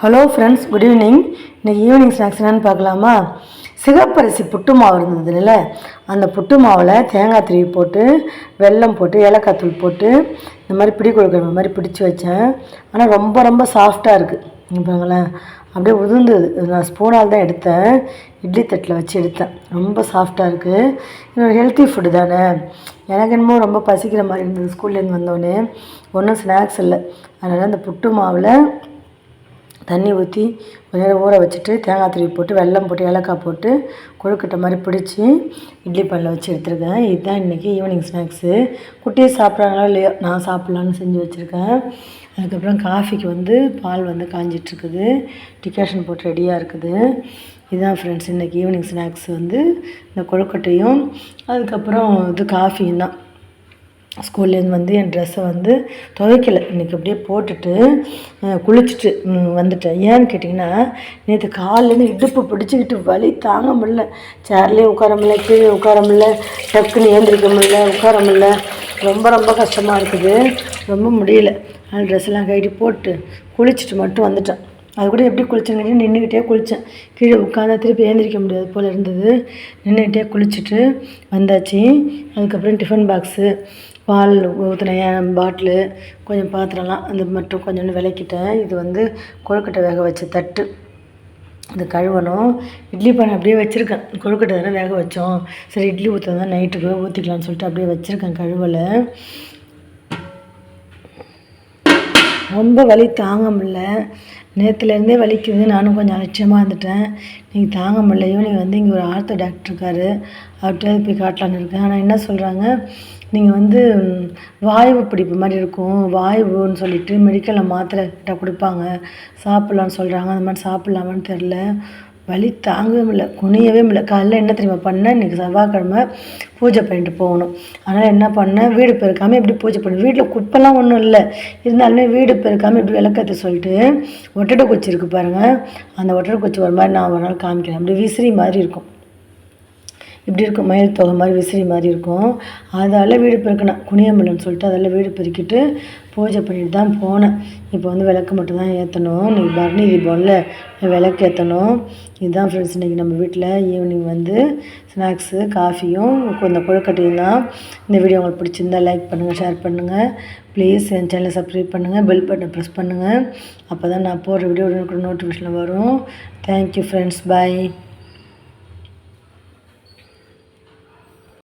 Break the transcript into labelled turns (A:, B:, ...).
A: Hello friends good evening இன்னைக்கு evening snacks என்னன்னு பார்க்கலாமா? சிகப்பரிசி புட்டு மாவு இருந்ததுல அந்த புட்டு மாவில் தேங்காய் திருவி போட்டு வெல்லம் போட்டு ஏலக்காய் தூள் போட்டு இந்த மாதிரி பிடி கொடுக்குற மாதிரி பிடிச்சி வச்சேன். ஆனால் ரொம்ப ரொம்ப சாஃப்டாக இருக்குது பாருங்களேன். அப்படியே உதிர்ந்தது. நான் ஸ்பூனால் தான் எடுத்தேன். இட்லி தட்டில் வச்சு எடுத்தேன். ரொம்ப சாஃப்டாக இருக்குது இன்னொரு ஹெல்த்தி ஃபுட்டு தானே. எனக்கு என்னமோ ரொம்ப பசிக்கிற மாதிரி இருந்தது. ஸ்கூல்லேருந்து வந்தோடனே ஒன்றும் ஸ்நாக்ஸ் இல்லை. அதனால் அந்த புட்டு மாவில் தண்ணி ஊற்றி கொஞ்ச நேரம் ஊற வச்சுட்டு தேங்காய் துருவி போட்டு வெல்லம் போட்டு ஏலக்காய் போட்டு கொழுக்கட்டை மாதிரி பிடிச்சி இட்லி பானில் வச்சு எடுத்துருக்கேன். இதுதான் இன்றைக்கி ஈவினிங் ஸ்நாக்ஸு குட்டியை சாப்பிட்றாங்களோ இல்லையோ? நான் சாப்பிட்லான்னு செஞ்சு வச்சுருக்கேன். அதுக்கப்புறம் காஃபிக்கு வந்து பால் வந்து காஞ்சிட்ருக்குது. டிகாஷன் போட்டு ரெடியாக இருக்குது. இதுதான் ஃப்ரெண்ட்ஸ் இன்றைக்கி ஈவினிங் ஸ்நாக்ஸ் வந்து இந்த கொழுக்கட்டையும் அதுக்கப்புறம் இது காஃபியும் தான். ஸ்கூல்லேருந்து வந்து என் ட்ரெஸ்ஸை வந்து துவைக்கல. இன்றைக்கி அப்படியே போட்டுட்டு குளிச்சுட்டு வந்துட்டேன். ஏன்னு கேட்டிங்கன்னா நேற்று காலிலேருந்து இடுப்பு பிடிச்சிக்கிட்டு வலி தாங்க முடில சேர்லேயே உட்கார முடியல கீழே உட்கார முடில டக்குன்னு ஏந்திரிக்க முடியல உட்கார முடில ரொம்ப ரொம்ப கஷ்டமாக இருக்குது. ரொம்ப முடியல. அதனால் ட்ரெஸ்லாம் கட்டி போட்டு குளிச்சுட்டு மட்டும் வந்துட்டேன். அது கூட எப்படி குளிச்சேன்னு நின்றுக்கிட்டே குளித்தேன் கீழே உட்காந்தா திருப்பி ஏந்திரிக்க முடியாது போல் இருந்தது. நின்றுக்கிட்டே குளிச்சுட்டு வந்தாச்சு. அதுக்கப்புறம் டிஃபன் பாக்ஸு பால் ஊற்றின பாட்டிலு. கொஞ்சம் பாத்திரம்லாம் அந்த மட்டும் கொஞ்சோண்டு விளக்கிட்டேன். இது வந்து கொழுக்கட்டை வேக வச்ச தட்டு. இது கழுவணும். இட்லி பானை அப்படியே வச்சுருக்கேன். கொழுக்கட்டை தானே வேக வச்சோம். சரி இட்லி ஊற்றுறதா நைட்டுக்கு ஊற்றிக்கலாம்னு சொல்லிட்டு அப்படியே வச்சுருக்கேன் கழுவலை. ரொம்ப வலி தாங்க முடியல. நேற்றுலேருந்தே வலிக்குது நானும் கொஞ்சம் அலட்சியமாக இருந்துட்டேன். நீங்கள் தாங்க முடில ஈவினிங் வந்து இங்கே ஒரு ஆர்த்தோ டாக்டர் இருக்கார். அவர்கிட்ட போய் காட்டலான்னு இருக்கேன். ஆனால் என்ன சொல்கிறாங்க நீங்கள் வந்து வாய்வு பிடிப்பு மாதிரி இருக்கும். வாய்வுன்னு சொல்லிட்டு மெடிக்கலில் மாத்திரை கிட்ட கொடுப்பாங்க. சாப்பிட்லான்னு சொல்கிறாங்க அந்த மாதிரி சாப்பிட்லாமான்னு தெரில வலி தாங்கவே முடியல குனியவே முடியல. காலைல என்ன தெரியுமா பண்ணேன் இன்றைக்கி செவ்வாய்க்கிழமை பூஜை பண்ணிட்டு போகணும். அதனால் என்ன பண்ணேன் வீடு பெருக்காமல் எப்படி பூஜை பண்ணு. வீட்டில் குப்பெல்லாம் ஒன்றும் இல்லை. இருந்தாலுமே வீடு பெருக்காமல் எப்படி விளக்கத்தை சொல்லிட்டு ஒட்டடை குச்சி இருக்குது பாருங்கள் அந்த ஒட்டடை குச்சி ஒரு மாதிரி நான் ஒரு நாள் காமிக்கிறேன். அப்படி விசிறி மாதிரி இருக்கும். இப்படி இருக்கும் மயில் தொகை மாதிரி விசிறி மாதிரி இருக்கும். அதால் வீடு பெருக்கணும். குனியம்பலன்னு சொல்லிட்டு அதெல்லாம் வீடு பெருக்கிட்டு பூஜை பண்ணிட்டு தான் போனேன். இப்போ வந்து விளக்கு மட்டும் தான் ஏற்றணும் இன்னைக்கு பரணி தீபம்ல விளக்கு ஏற்றணும் இதுதான் ஃப்ரெண்ட்ஸ் இன்றைக்கி நம்ம வீட்டில் ஈவினிங் வந்து ஸ்நாக்ஸு காஃபியும் இந்த கொழுக்கட்டையும் தான். இந்த வீடியோ உங்களுக்கு பிடிச்சிருந்தா லைக் பண்ணுங்கள் ஷேர் பண்ணுங்கள் ப்ளீஸ் என் சேனலை சப்ஸ்கிரைப் பண்ணுங்கள் பெல் பட்டனை ப்ரெஸ் பண்ணுங்கள் அப்போ தான் நான் போடுற வீடியோ நோட்டிஃபிகேஷனில் வரும். Thank you friends bye